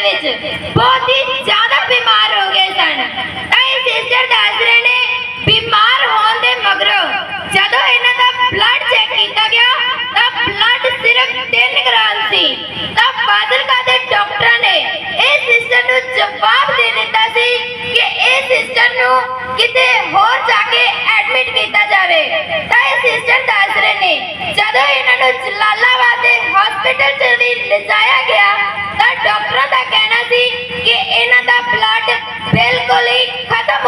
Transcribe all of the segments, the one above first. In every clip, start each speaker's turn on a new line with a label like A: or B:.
A: ਦੇ ਵਿੱਚ ਬਹੁਤ ਹੀ ਜ਼ਿਆਦਾ ਬਿਮਾਰ ਹੋ ਗਏ ਸਨ। ਤਾਂ ਇਹ ਸਿਸਟਰ ਦੱਸ ਰਹੇ ਨੇ, ਬਿਮਾਰ ਹੋਣ ਦੇ ਮਗਰੋਂ ਜਦੋਂ ਇਹਨਾਂ ਦਾ ਬਲੱਡ ਚੈੱਕ ਕੀਤਾ ਗਿਆ, ਤਾਂ ਬਲੱਡ ਸਿਰਫ 3 ਗ੍ਰਾਮ ਸੀ। ਤਾਂ ਫਾਜ਼ਿਲਕਾ ਦੇ ਡਾਕਟਰਾਂ ਨੇ ਇਹ ਸਿਸਟਰ ਨੂੰ ਜਵਾਬ ਦੇ ਦਿੱਤਾ ਸੀ ਕਿ ਇਹ ਸਿਸਟਰ ਨੂੰ ਕਿਤੇ ਹੋਰ ਜਾ ਕੇ ਐਡਮਿਟ ਕੀਤਾ ਜਾਵੇ। ਤਾਂ ਇਹ ਸਿਸਟਰ ਦੱਸ ਰਹੇ ਨੇ, ਜਦੋਂ ਇਹਨਾਂ ਨੂੰ ਜਲਾਲਾਬਾਦ ਦੇ ਹਸਪੀਟਲ ਚ ਲਿਜਾਇਆ ਗਿਆ ਖਤਮ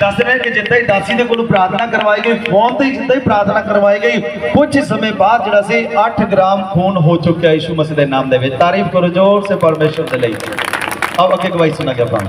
B: ਦੱਸ ਰਹੇ ਕਿ ਜਿੱਦਾਂ ਹੀ ਦਾਸੀ ਦੇ ਕੋਲੋਂ ਪ੍ਰਾਰਥਨਾ ਕਰਵਾਈ ਗਈ, ਫੋਨ ਤੇ ਜਿੱਦਾਂ ਹੀ ਪ੍ਰਾਰਥਨਾ ਕਰਵਾਈ ਗਈ, ਕੁਝ ਸਮੇਂ ਬਾਅਦ ਜਿਹੜਾ ਸੀ 8 ਗ੍ਰਾਮ ਖੂਨ ਹੋ ਚੁੱਕਿਆ ਯਿਸੂ ਮਸੀਹ ਦੇ ਨਾਮ ਦੇ ਵਿੱਚ। ਤਾਰੀਫ ਕਰੋ, ਜ਼ੋਰ ਸੇ ਪਰਮੇਸ਼ਰ ਦੇ ਲਈ। ਆਓ ਅੱਗੇ ਗਵਾਹੀ ਸੁਣਾ ਗਿਆ ਆਪਾਂ।